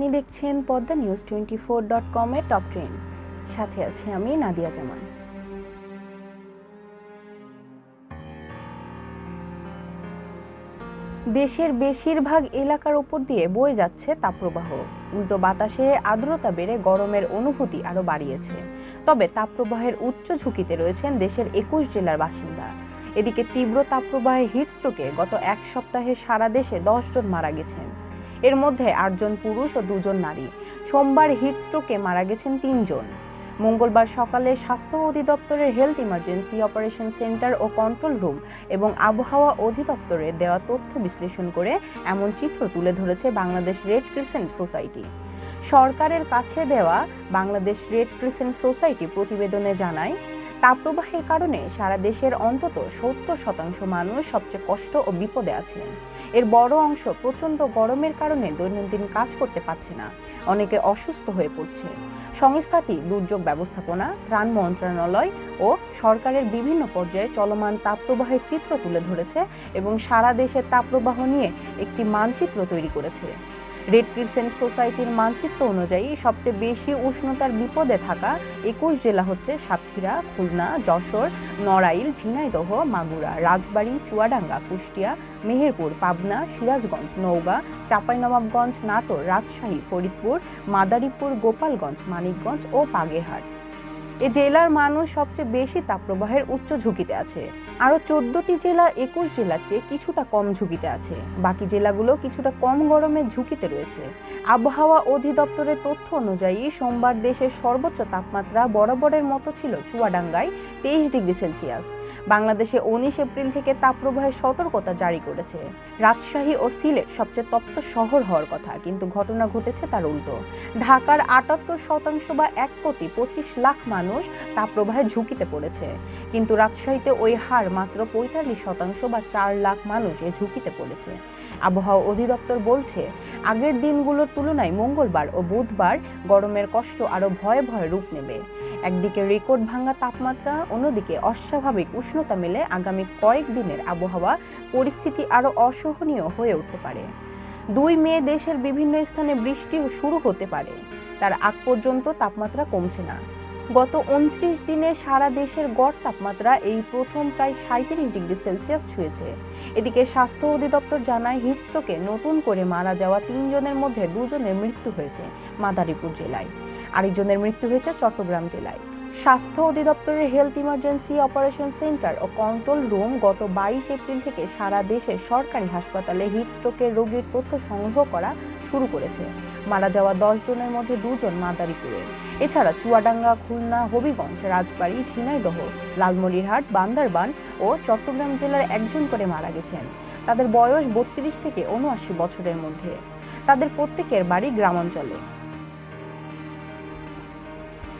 আপনি দেখছেন Padma news twenty four dot কমের টপ ট্রেন্ডস সাথে আছি আমি নাদিয়া জামান। দেশের বেশিরভাগ এলাকার উপর দিয়ে বয়ে যাচ্ছে তাপপ্রবাহ। উল্টো বাতাসে আর্দ্রতা বেড়ে গরমের অনুভূতি আরও বাড়িয়েছে। তবে তাপপ্রবাহের উচ্চ ঝুঁকিতে রয়েছেন দেশের একুশ জেলার বাসিন্দা। এদিকে তীব্র তাপপ্রবাহে হিটস্ট্রোকে গত এক সপ্তাহে সারা দেশে জন মারা গেছেন। এর মধ্যে আটজন পুরুষ ও দুজন নারী। সোমবার হিটস্ট্রোকে মারা গেছেন তিনজন। মঙ্গলবার সকালে স্বাস্থ্য অধিদপ্তরের হেলথ ইমার্জেন্সি অপারেশন সেন্টার ও কন্ট্রোল রুম এবং আবহাওয়া অধিদপ্তরের দেওয়া তথ্য বিশ্লেষণ করে এমন চিত্র তুলে ধরেছে বাংলাদেশ রেড ক্রিসেন্ট সোসাইটি। সরকারের কাছে দেওয়া বাংলাদেশ রেড ক্রিসেন্ট সোসাইটি প্রতিবেদনে জানায় তাপপ্রবাহের কারণে সারা দেশের অন্তত সত্তর শতাংশ মানুষ সবচেয়ে কষ্ট ও বিপদে আছেন। এর বড় অংশ প্রচণ্ড গরমের কারণে দৈনন্দিন কাজ করতে পারছে না, অনেকে অসুস্থ হয়ে পড়ছে। সংস্থাটি দুর্যোগ ব্যবস্থাপনা, ত্রাণ মন্ত্রণালয় ও সরকারের বিভিন্ন পর্যায়ে চলমান তাপপ্রবাহের চিত্র তুলে ধরেছে এবং সারা দেশের তাপপ্রবাহ নিয়ে একটি মানচিত্র তৈরি করেছে। রেড ক্রিসেন্ট সোসাইটির মানচিত্র অনুযায়ী সবচেয়ে বেশি উষ্ণতার বিপদে থাকা একুশ জেলা হচ্ছে সাতক্ষীরা, খুলনা, যশোর, নড়াইল, ঝিনাইদহ, মাগুরা, রাজবাড়ী, চুয়াডাঙ্গা, কুষ্টিয়া, মেহেরপুর, পাবনা, সিরাজগঞ্জ, নওগাঁ, চাঁপাইনবাবগঞ্জ, নাটোর, রাজশাহী, ফরিদপুর, মাদারীপুর, গোপালগঞ্জ, মানিকগঞ্জ ও বাগেরহাট এ জেলার মানুষ সবচেয়ে বেশি তাপপ্রবাহের উচ্চ ঝুঁকিতে আছে। আরও চোদ্দটি জেলা, একুশ জেলার চেয়ে কিছুটা কম ঝুঁকিতে আছে। বাকি জেলাগুলো কিছুটা কম গরমের ঝুঁকিতে রয়েছে। আবহাওয়া অধিদপ্তরের তথ্য অনুযায়ী, সোমবার দেশের সর্বোচ্চ তাপমাত্রা বরাবরের মতো ছিল চুয়াডাঙ্গায় তেইশ ডিগ্রি সেলসিয়াস। বাংলাদেশে উনিশ এপ্রিল থেকে তাপপ্রবাহের সতর্কতা জারি করেছে। রাজশাহী ও সিলেট সবচেয়ে তপ্ত শহর হওয়ার কথা, কিন্তু ঘটনা ঘটেছে তার উল্টো। ঢাকার আটাত্তর শতাংশ বা এক কোটি পঁচিশ লাখ মানুষ তাপপ্রবাহের ঝুঁকিতে পড়েছে। কিন্তু রাজশাহীতে ওই হার মাত্র পঁয়তাল্লিশ শতাংশ বা চার লাখ মানুষ এ ঝুঁকিতে পড়েছে। আবহাওয়া অধিদপ্তর বলছে, আগের দিনগুলোর তুলনায় মঙ্গলবার ও বুধবার গরমের কষ্ট আরও ভয়ে ভয়ে রূপ নেবে। একদিকে রেকর্ড ভাঙা তাপমাত্রা, অন্যদিকে অস্বাভাবিক উষ্ণতা মেলে আগামী কয়েক দিনের আবহাওয়া পরিস্থিতি আরও অসহনীয় হয়ে উঠতে পারে। দুই মে দেশের বিভিন্ন স্থানে বৃষ্টি শুরু হতে পারে। তার আগ পর্যন্ত তাপমাত্রা কমছে না। গত উনত্রিশ দিনে সারা দেশের গড় তাপমাত্রা এই প্রথম প্রায় সাঁত্রিশ ডিগ্রি সেলসিয়াস ছুঁয়েছে। এদিকে স্বাস্থ্য অধিদপ্তর জানায় হিটস্ট্রোকে নতুন করে মারা যাওয়া তিনজনের মধ্যে দুজনের মৃত্যু হয়েছে মাদারীপুর জেলায়। আরেকজনের মৃত্যু হয়েছে চট্টগ্রাম জেলায়। স্বাস্থ্য অধিদপ্তরের হেলথ ইমার্জেন্সি অপারেশন সেন্টার ও কন্ট্রোল রুম গত বাইশ এপ্রিল থেকে সারা দেশে সরকারি হাসপাতালে হিটস্ট্রোকের রোগীর তথ্য সংগ্রহ করা শুরু করেছে। মারা যাওয়া দশ জনের মধ্যে দুজন মাদারীপুরের। এছাড়া চুয়াডাঙ্গা, খুলনা, হবিগঞ্জ, রাজবাড়ী, ঝিনাইদহ, লালমনিরহাট, বান্দরবান ও চট্টগ্রাম জেলার একজন করে মারা গেছেন। তাদের বয়স বত্রিশ থেকে উনআশি বছরের মধ্যে। তাদের প্রত্যেকের বাড়ি গ্রামাঞ্চলে।